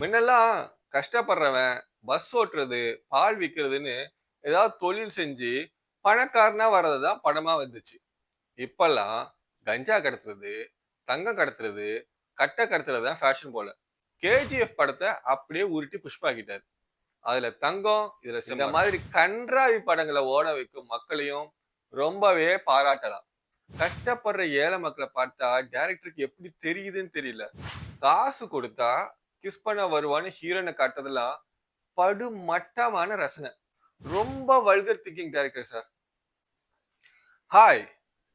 முன்னெல்லாம் கஷ்டப்படுறவன் பஸ் ஓட்டுறது பால் விற்கிறதுன்னு ஏதாவது தொழில் செஞ்சு பணக்காரனா வர்றது தான் படமா வந்துச்சு. இப்பெல்லாம் கஞ்சா கடத்துறது தங்கம் கடத்துறது கட்டை கடத்துறது தான் ஃபேஷன் போல கேஜிஎஃப் படத்தை அப்படியே உருட்டி புஷ்பாக்கிட்டாரு அதுல தங்கம் இதுல இந்த மாதிரி கன்றாவி படங்களை ஓட வைக்கும் மக்களையும் ரொம்பவே பாராட்டலாம். கஷ்டப்படுற ஏழை மக்களை பார்த்தா டைரக்டருக்கு எப்படி தெரியுதுன்னு தெரியல. காசு கொடுத்தா கிஸ் பண்ண வருவான்னு ஹீரோனை காட்டுறதெல்லாம் படு மட்டமான ரசனை. ரொம்ப vulgar thinking director sir hi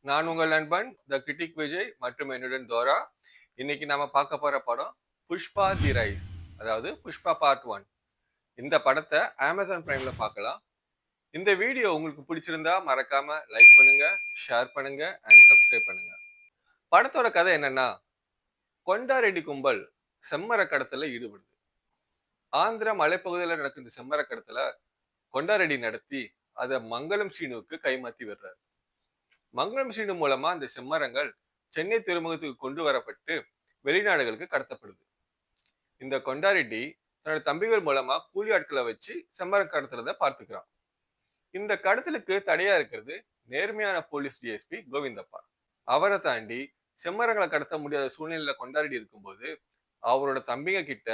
நான் உங்கள் நண்பன் த கிரிட்டிக் விஜய் மற்றும் என்னுடன் தோரா இன்னைக்கு நாம பார்க்க போற படம் புஷ்பா தி ரைஸ் அதாவது புஷ்பா பார்ட் ஒன் இந்த படத்தை அமேசான் பிரைம்ல பார்க்கலாம். இந்த வீடியோ உங்களுக்கு பிடிச்சிருந்தா மறக்காம லைக் பண்ணுங்க ஷேர் பண்ணுங்க அண்ட் சப்ஸ்கிரைப் பண்ணுங்க. படத்தோட கதை என்னன்னா கொண்டாரெட்டி கும்பல் செம்மர கடத்தல ஈடுபடுது. ஆந்திர மலைப்பகுதியில் நடக்கும் இந்த செம்மர கடத்தல கொண்டாரெடி நடத்தி அதை மங்களம் சீனுவுக்கு கைமாத்தி விடுறாரு. மங்களம் சீனு மூலமா இந்த செம்மரங்கள் சென்னை துறைமுகத்துக்கு கொண்டு வரப்பட்டு வெளிநாடுகளுக்கு கடத்தப்படுது. இந்த கொண்டாரெட்டி தன்னோட தம்பிகள் மூலமா கூலி ஆட்களை வச்சு செம்மரம் கடத்துறத பார்த்துக்கிறான். இந்த கடத்தலுக்கு தடையா இருக்கிறது நேர்மையான போலீஸ் டிஎஸ்பி கோவிந்தப்பா. அவரை தாண்டி செம்மரங்களை கடத்த முடியாத சூழ்நிலையில கொண்டாடி இருக்கும்போது அவரோட தம்பிங்க கிட்ட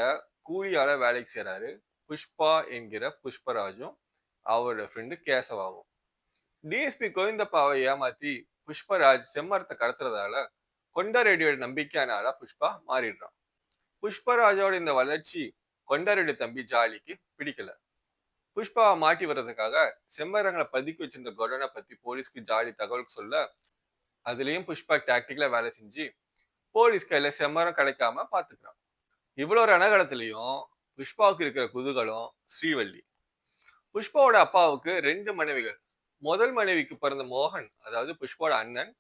கூலியால வேலைக்கு செய்றாரு. புஷ்பா என்கிற புஷ்பராஜும் அவரோட ஃப்ரெண்டு கேசவாவும். டிஎஸ்பி கோவிந்தப்பாவை ஏமாத்தி புஷ்பராஜ் செம்மரத்தை கடத்துறதால கொண்டாரெட்டியோட நம்பிக்கையான ஆளா புஷ்பா மாறிடுறான். புஷ்பராஜோட இந்த வளர்ச்சி கொண்டாரெட்டி தம்பி ஜாலிக்கு பிடிக்கல. புஷ்பாவை மாட்டி வர்றதுக்காக செம்மரங்களை பதுக்கி வச்சிருந்த கொடனை பத்தி போலீஸ்க்கு ஜாலி தகவல் சொல்ல அதுலயும் புஷ்பா டாக்டிக்கலா வேலை செஞ்சு போலீஸ் கையில செம்மரம் கிடைக்காம பாத்துக்கிறான். இவ்வளவு ரணகலத்திலையும் புஷ்பாவுக்கு இருக்கிற குதூகலம் ஸ்ரீவள்ளி புஷ்பாவோட அப்பாவுக்கு ரெண்டு மனைவிகள். முதல் மனைவிக்கு பிறந்த மோகன் அதாவது புஷ்பாவோட அண்ணன்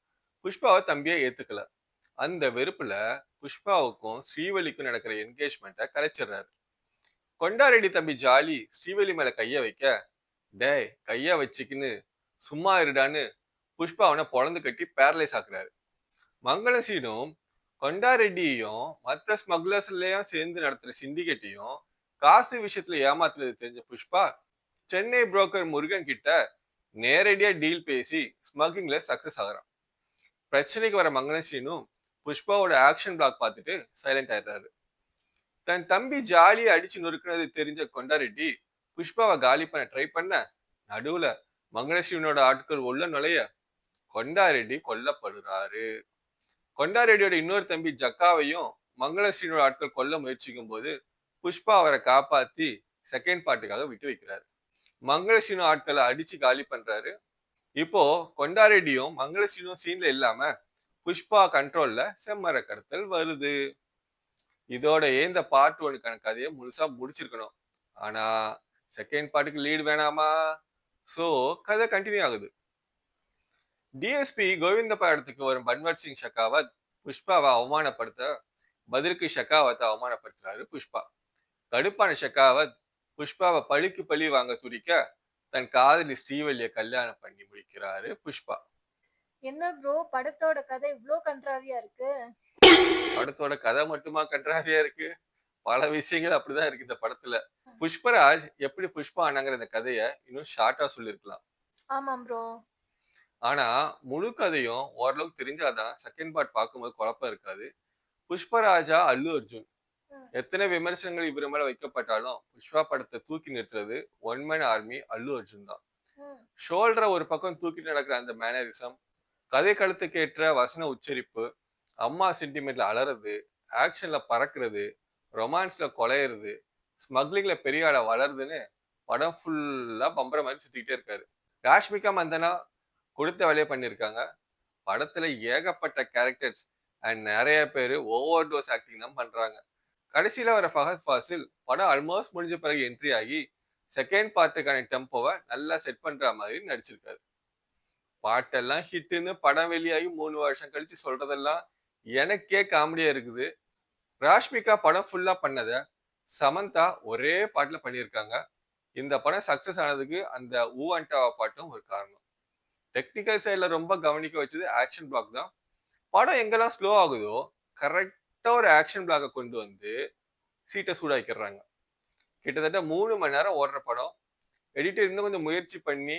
புஷ்பாவை தம்பியை ஏத்துக்கல. அந்த வெறுப்புல புஷ்பாவுக்கும் ஸ்ரீவல்லிக்கும் நடக்கிற என்கேஜ்மெண்ட்டை கலைச்சிடுறாரு. கொண்டாரெடி தம்பி ஜாலி ஸ்ரீவல்லி மேல கைய வைக்க டேய் கைய வச்சுக்கின்னு சும்மா இருடான்னு புஷ்பா அவனை பொழந்து கட்டி பேரலைஸ் ஆக்குறாரு. மங்களசீனும் கொண்டாரெட்டியையும் மற்ற ஸ்மக்லர்ஸ்லயும் சேர்ந்து நடத்துற சிண்டிகேட்டையும் காசு விஷயத்துல ஏமாத்துறது தெரிஞ்ச புஷ்பா சென்னை புரோக்கர் முருகன் கிட்ட நேரடியா டீல் பேசி ஸ்மக்லிங்ல சக்சஸ் ஆகிறான். பிரச்சனைக்கு வர மங்களசீனும் புஷ்பாவோட ஆக்ஷன் பிளாக் பார்த்துட்டு சைலண்ட் ஆயிடுறாரு. தன் தம்பி ஜாலியை அடிச்சு நொறுக்குனது தெரிஞ்ச கொண்டாரெட்டி புஷ்பாவை காலி பண்ண ட்ரை பண்ண நடுவுல மங்கனசீவனோட ஆட்கள் உள்ள நுழைய கொண்டாரெட்டி கொல்லப்படுறாரு. கொண்டாரெட்டியோட இன்னொரு தம்பி ஜக்காவையும் மங்களசீனோட ஆட்கள் கொல்ல முயற்சிக்கும் போது புஷ்பா அவரை காப்பாத்தி செகண்ட் பார்ட்டுக்காக விட்டு வைக்கிறாரு. மங்களசீனு ஆட்களை அடிச்சு காலி பண்றாரு. இப்போ கொண்டாரெட்டியும் மங்களசீனும் சீன்ல இல்லாம புஷ்பா கண்ட்ரோல்ல செம்மர கடத்தல் வருது. இதோட ஏந்த பார்ட் ஒனுக்கான கதையை முழுசா முடிச்சிருக்கணும். ஆனா செகண்ட் பார்ட்டுக்கு லீடு வேணாமா? சோ கதை கண்டினியூ ஆகுது. டிஎஸ்பி கோவிந்தப்பா இடத்துக்கு வரும் பன்வர் சிங் ஷெகாவத் புஷ்பாவை அவமானப்படுத்த பதிலுக்கு ஷெகாவத்தை அவமானப்படுத்துறாரு புஷ்பா. கடுப்பான ஷெகாவத் புஷ்பாவை பழிக்கு பழி வாங்க துடிக்க தன் காதலி ஸ்ரீவல்லிய கல்யாணம் பண்ணி முடிக்கிறாரு புஷ்பா. என்ன ப்ரோ படத்தோட கதை இவ்ளோ கன்றாவியா இருக்கு? படத்தோட கதை மட்டுமா கன்றாவியா இருக்கு? பல விஷயங்கள் அப்படிதான் இருக்கு இந்த படத்துல. புஷ்பராஜ் எப்படி புஷ்பா ஆனாங்கிற இந்த கதைய இன்னும் ஷார்ட்டா சொல்லியிருக்கலாம். ஆமாம் ப்ரோ ஆனா முழு கதையும் ஓரளவுக்கு தெரிஞ்சாதான் செகண்ட் பார்ட் பார்க்கும்போது குழப்பம் இருக்காது. புஷ்பராஜா அல்லு அர்ஜுன். எத்தனை விமர்சனங்கள் இவர் மேல வைக்கப்பட்டாலும் புஷ்பா படத்தை தூக்கி நிறுத்துறது one man army Allu Arjun தான். ஷோல்டரை ஒரு பக்கம் தூக்கிட்டு நடக்கிற அந்த மேனரிசம் கதை கழுத்துக்கு ஏற்ற வசன உச்சரிப்பு அம்மா சென்டிமெண்ட்ல அலறது ஆக்ஷன்ல பறக்கிறது ரொமான்ஸ்ல கொலையிறது ஸ்மக்லிங்ல பெரிய ஆள வளருதுன்னு படம் ஃபுல்லா பம்பர மாதிரி சுத்திக்கிட்டே இருக்காரு. ராஷ்மிகா மந்தனா கொடுத்த வேலையை பண்ணியிருக்காங்க படத்துல ஏகப்பட்ட கேரக்டர்ஸ் அண்ட் நிறைய பேர் ஓவர் டோஸ் ஆக்டிங் தான் பண்றாங்க. கடைசியில வர ஃபஹத் ஃபாசில் படம் ஆல்மோஸ்ட் முடிஞ்ச பிறகு என்ட்ரி ஆகி செகண்ட் பார்ட்டுக்கான டெம்போவை நல்லா செட் பண்ற மாதிரி நடிச்சிருக்காரு. பாட்டெல்லாம் ஹிட்டுன்னு படம் வெளியாகி மூணு வருஷம் கழிச்சு சொல்றதெல்லாம் எனக்கே காமெடியா இருக்குது. ராஷ்மிகா படம் ஃபுல்லா பண்ணத சமந்தா ஒரே பாட்டுல பண்ணியிருக்காங்க. இந்த படம் சக்சஸ் ஆனதுக்கு அந்த ஊ அண்டாவா பாட்டும் ஒரு காரணம். டெக்னிக்கல் சைடில் ரொம்ப கவனிக்க வச்சது ஆக்ஷன் பிளாக் தான். படம் எங்கெல்லாம் ஸ்லோ ஆகுதோ கரெக்டாக ஒரு ஆக்ஷன் பிளாக்கை கொண்டு வந்து சீட்டை சூடாக்கிடுறாங்க. கிட்டத்தட்ட மூணு மணி நேரம் ஓடுற படம். எடிட்டர் இன்னும் கொஞ்சம் முயற்சி பண்ணி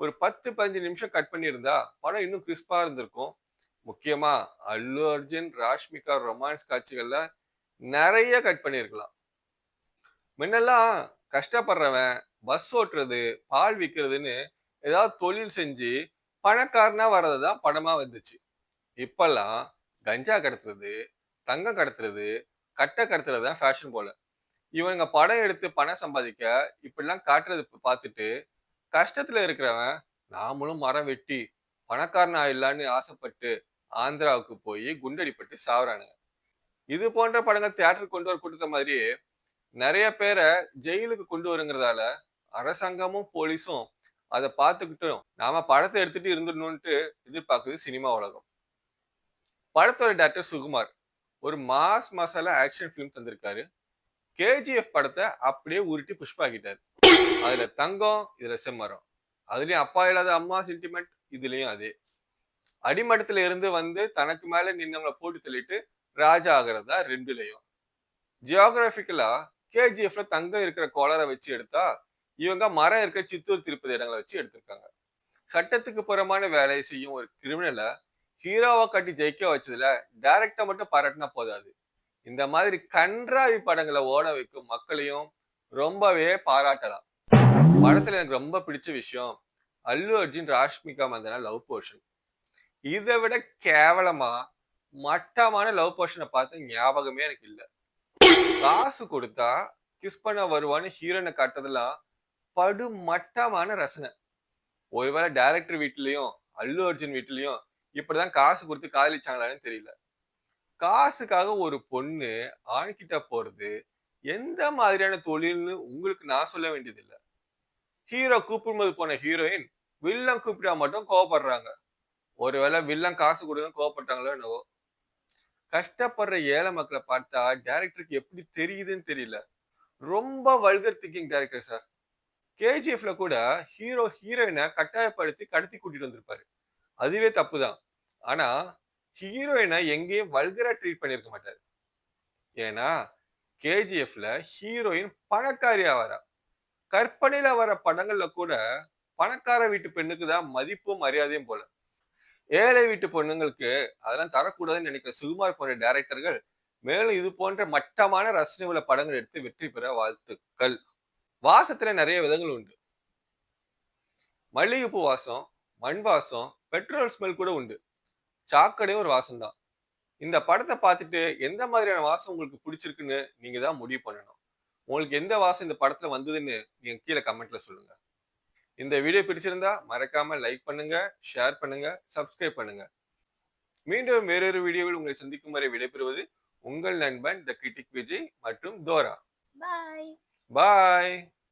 ஒரு பத்து பதினஞ்சு நிமிஷம் கட் பண்ணியிருந்தா படம் இன்னும் கிறிஸ்பாக இருந்திருக்கும். முக்கியமா அல்லு அர்ஜுன் ராஷ்மிகா ரொமான்ஸ் காட்சிகள்ல நிறைய கட் பண்ணியிருக்கலாம். முன்னெல்லாம் கஷ்டப்படுறவன் பஸ் ஓட்டுறது பால் விற்கிறதுன்னு ஏதாவது தொழில் செஞ்சு பணக்காரனா வர்றதுதான் படமா வந்துச்சு. இப்பெல்லாம் கஞ்சா கடத்துறது தங்கம் கடத்துறது கட்டை கடத்துறது தான் ஃபேஷன் போல. இவங்க படம் எடுத்து பணம் சம்பாதிக்க இப்படிலாம் காட்டுறது பார்த்துட்டு கஷ்டத்துல இருக்கிறவன் நாமளும் மரம் வெட்டி பணக்காரன் ஆயிடலான்னு ஆசைப்பட்டு ஆந்திராவுக்கு போய் குண்டடிப்பட்டு சாவறானுங்க. இது போன்ற படங்கள் தியேட்டருக்கு கொண்டு வர கொடுத்த மாதிரியே நிறைய பேரை ஜெயிலுக்கு கொண்டு வருங்கிறதால அரசாங்கமும் போலீஸும் அதை பார்த்துக்கிட்டும் நாம படத்தை எடுத்துட்டு இருந்துடணும்ட்டு எதிர்பார்க்குது சினிமா உலகம். படத்தோட டேரக்டர் சுகுமார். ஒரு மாஸ் மசாலா ஆக்ஷன் ஃபிலிம் தந்திருக்காரு. கேஜிஎஃப் படத்தை அப்படியே உருட்டி புஷ்பாக்கிட்டாரு அதுல தங்கம் இதுல செம்மரம். அதுலயும் அப்பா இல்லாத அம்மா சென்டிமெண்ட் இதுலயும் அதே. அடிமட்டத்துல இருந்து வந்து தனக்கு மேல நின்னவங்களை போட்டு தள்ளிட்டு ராஜா ஆகிறதா ரெண்டுலயும். ஜியோகிராபிக்கலா கேஜிஎஃப்ல தங்கம் இருக்கிற கோளரை வச்சு எடுத்தா இவங்க மரம் இருக்க சித்தூர் திருப்பதி இடங்களை வச்சு எடுத்திருக்காங்க. சட்டத்துக்கு புறமான வேலையை செய்யும் ஒரு கிரிமினலை ஹீரோவா கட்டி ஜெயிக்க வச்சதுல டைரக்டா மட்டும் பாராட்டினா போதாது. இந்த மாதிரி கன்றாவி படங்களை ஓட வைக்கும் மக்களையும் ரொம்பவே பாராட்டலாம். படத்துல எனக்கு ரொம்ப பிடிச்ச விஷயம் அல்லு அர்ஜுன் ராஷ்மிகா மந்தனா லவ் போர்ஷன் இதை விட கேவலமா மட்டமான லவ் போர்ஷனை பார்த்து ஞாபகமே எனக்கு இல்ல. காசு கொடுத்தா கிஸ் பண்ண வருவான்னு ஹீரோனை காட்டுறதெல்லாம் படுமட்டமான ரசனை. ஒருவேளை டைரக்டர் வீட்லயும் அல்லு அர்ஜுன் வீட்லயும் இப்படிதான் காசு கொடுத்து காதலிச்சாங்களான்னு தெரியல. காசுக்காக ஒரு பொண்ணு ஆண்கிட்ட போறது எந்த மாதிரியான தொழில்னு உங்களுக்கு நான் சொல்ல வேண்டியது இல்ல ஹீரோ கூப்பிடும்போது போன ஹீரோயின் வில்லன் கூப்பிட்டா மட்டும் கோவப்படுறாங்க. ஒருவேளை வில்லன் காசு கொடுத்து கோவப்பட்டாங்களோ என்னவோ. கஷ்டப்படுற ஏழை மக்களை பார்த்தா டேரக்டருக்கு எப்படி தெரியுதுன்னு தெரியல. ரொம்ப வல்கர் திங்கிங் டைரக்டர் சார் கேஜிஎஃப்ல கூட ஹீரோ ஹீரோயினை கட்டாயப்படுத்தி கடத்தி கூட்டிட்டு வந்திருப்பாரு. அதுவே தப்பு தான் ஆனா ஹீரோயினை எங்கேயும் வல்கரா ட்ரீட் பண்ணிருக்க மாட்டாரு. ஏன்னா கேஜிஎஃப்ல ஹீரோயின் பணக்காரியா வரா கற்பனையில வர படங்கள்ல கூட பணக்கார வீட்டு பெண்ணுக்கு தான் மதிப்பும் மரியாதையும் போல. ஏழை வீட்டு பொண்ணுங்களுக்கு அதெல்லாம் தரக்கூடாதுன்னு நினைக்கிற சுகுமார் போன்ற டைரக்டர்கள் மேலும் இது போன்ற மட்டமான ரசனை உள்ள படங்கள் எடுத்து வெற்றி பெற வாழ்த்துக்கள். வாசத்துல நிறைய விதங்கள் உண்டு. மல்லிகைப்பூ வாசம் மண் வாசம் பெட்ரோல் ஸ்மெல் கூட உண்டு. சாக்கடையும் ஒரு வாசம் தான் இந்த படத்தை பார்த்துட்டு எந்த மாதிரியான வாசம் உங்களுக்கு பிடிச்சிருக்குன்னு நீங்க தான் முடிவு பண்ணணும். உங்களுக்கு எந்த வாசம் இந்த படத்துல வந்ததுன்னு நீங்க கீழே கமெண்ட்ல சொல்லுங்க. இந்த வீடியோ பிடிச்சிருந்தா மறக்காம லைக் பண்ணுங்க ஷேர் பண்ணுங்க சப்ஸ்கிரைப் பண்ணுங்க. மீண்டும் வேறொரு வீடியோவில் உங்களை சந்திக்கும் வரை விடைபெறுவது உங்கள் நண்பன் த கிரிட்டிக் விஜய் மற்றும் தோரா பாய் பாய்